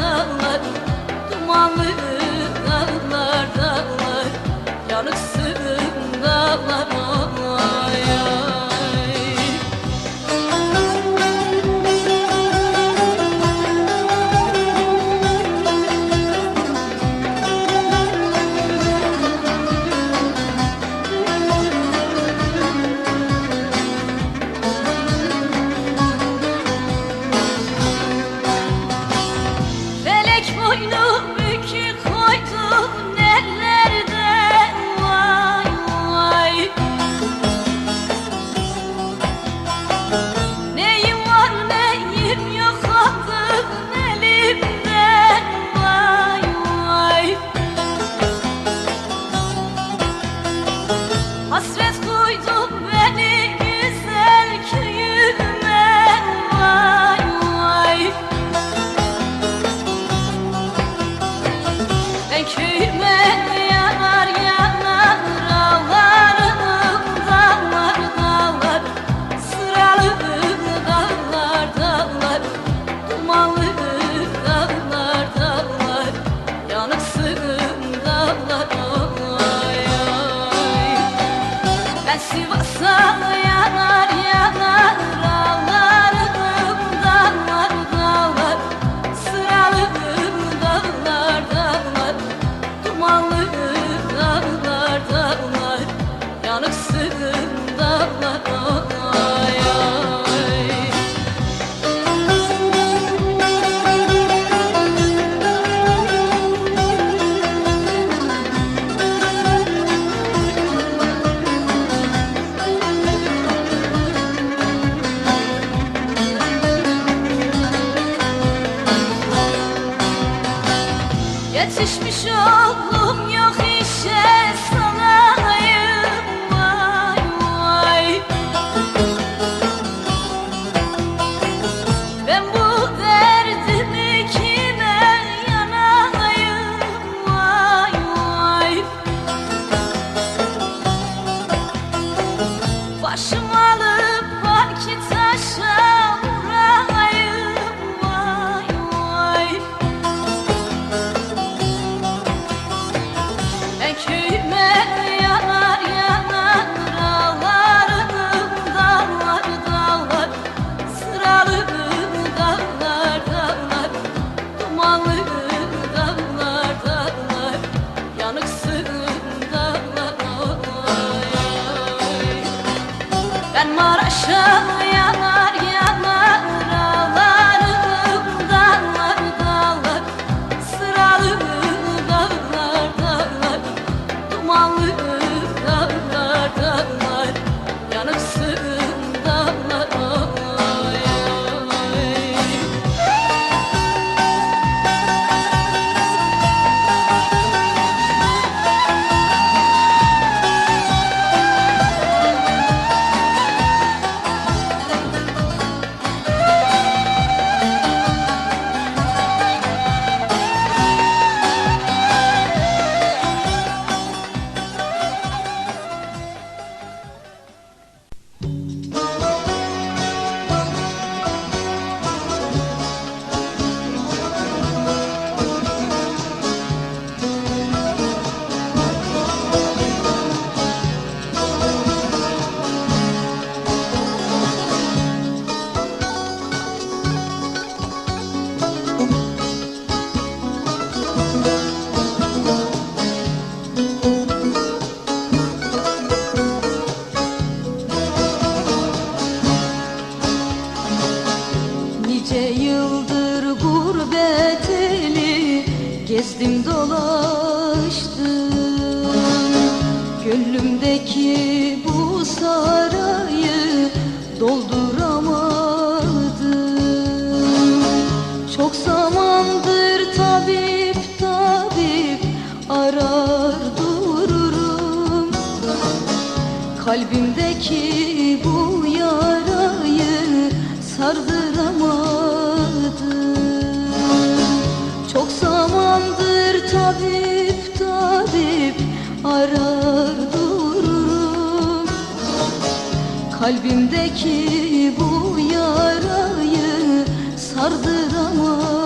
dağlar Dumanlı كان مرشق يا مرشق Kalbimdeki bu yarayı sardıramadım Çok zamandır tabip tabip arar dururum. Kalbimdeki bu yarayı sardıramam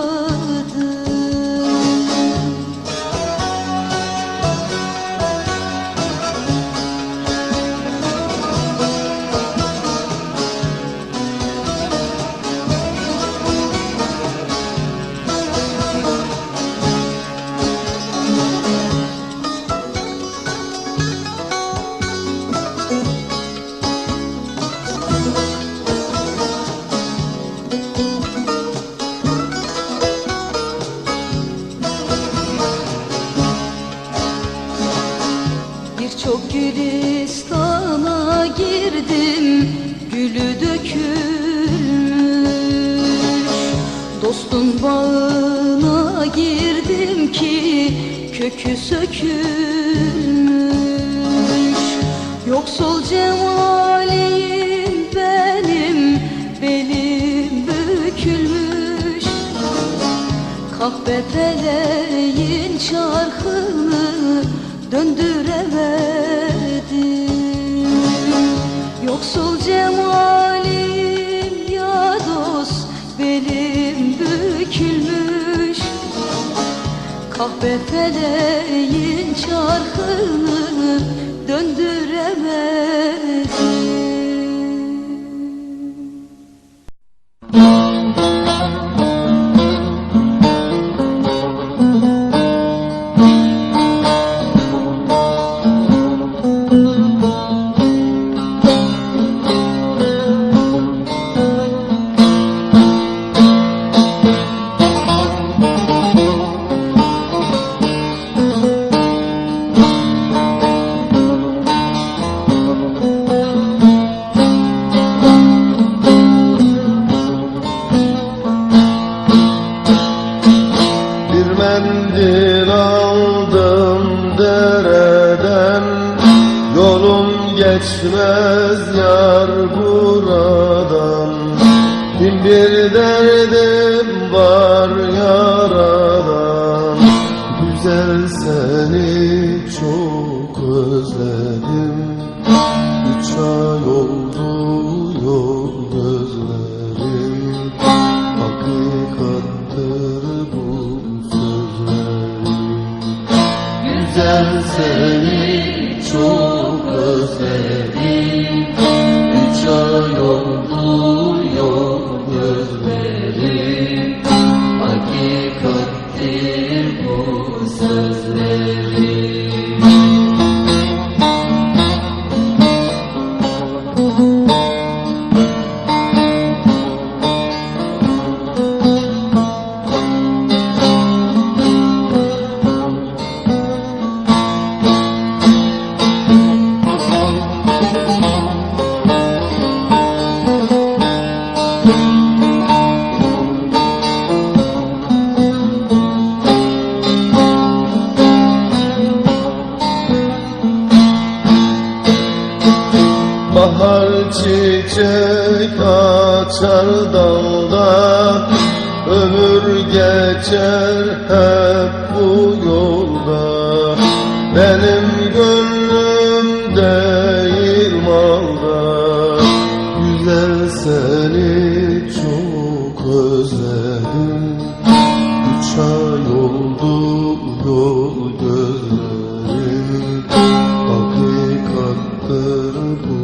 girdim ki Kökü sökülmüş. Yoksul cemaliyim benim Belim bükülmüş. Kahve feleğin çarkını döndüremedim Kahve feleğin çarkını döndüremedim seni çok özledim. Üç ay oldu seni çok özledim. Üç ay oldu yol gözlerim. Hakikattır bu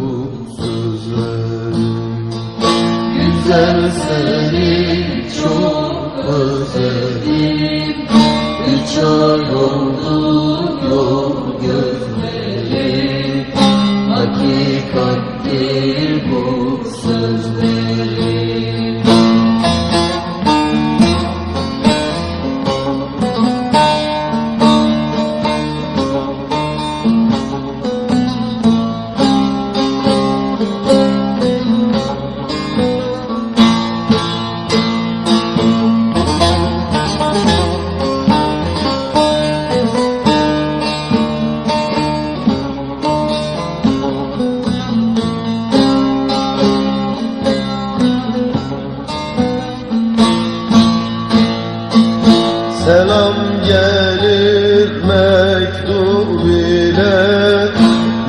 sözlerim. Güzel seni çok özledim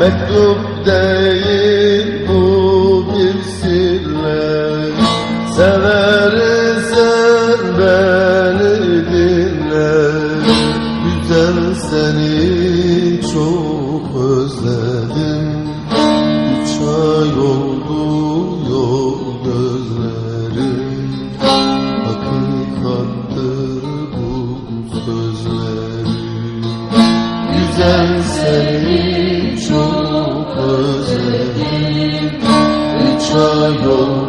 Let go. Üç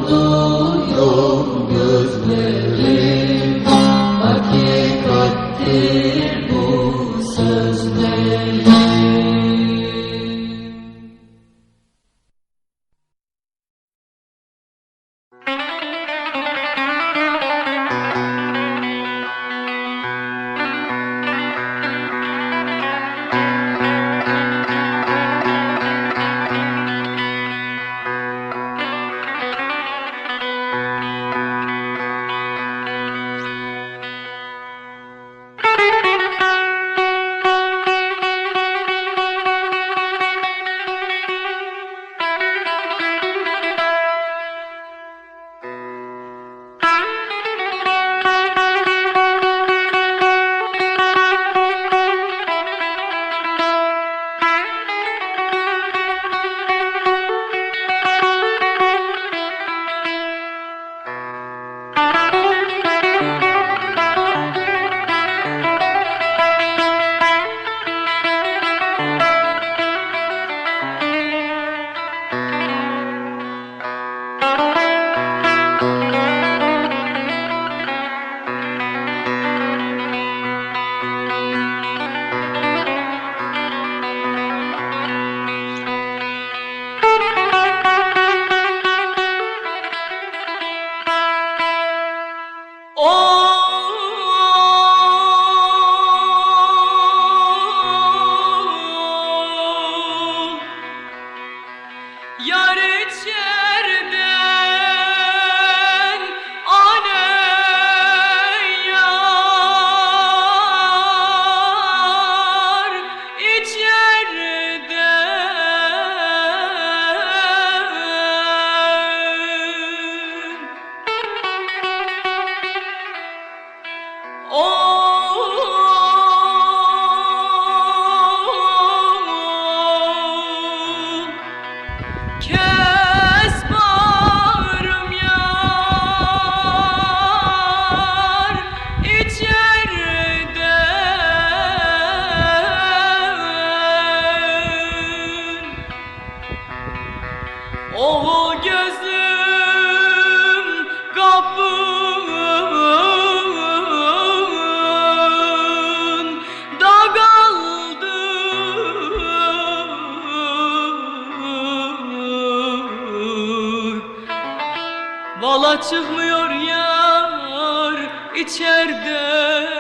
içerden.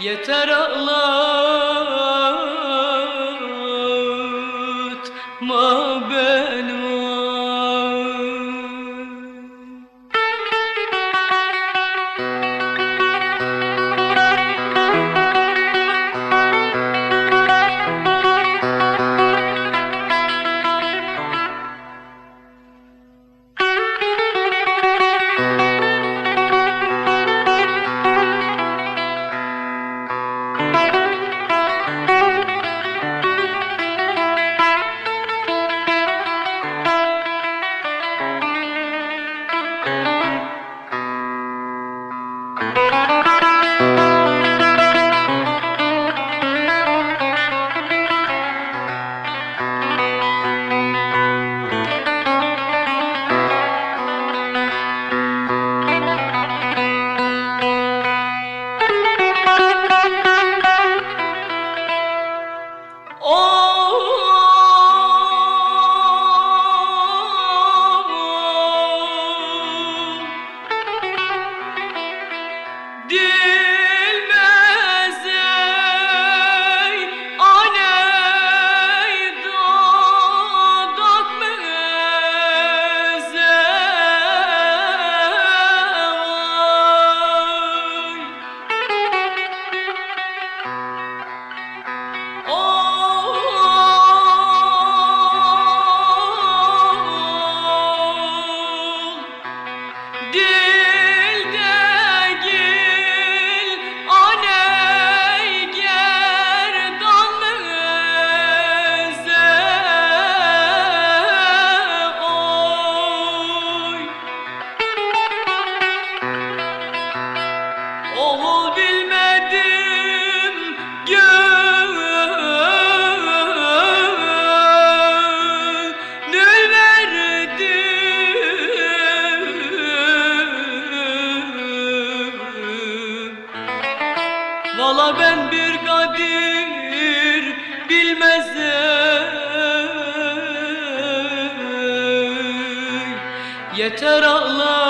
Yeter ağlatma Oh! Valla ben bir kadir bilmezim. Yeter ağlatma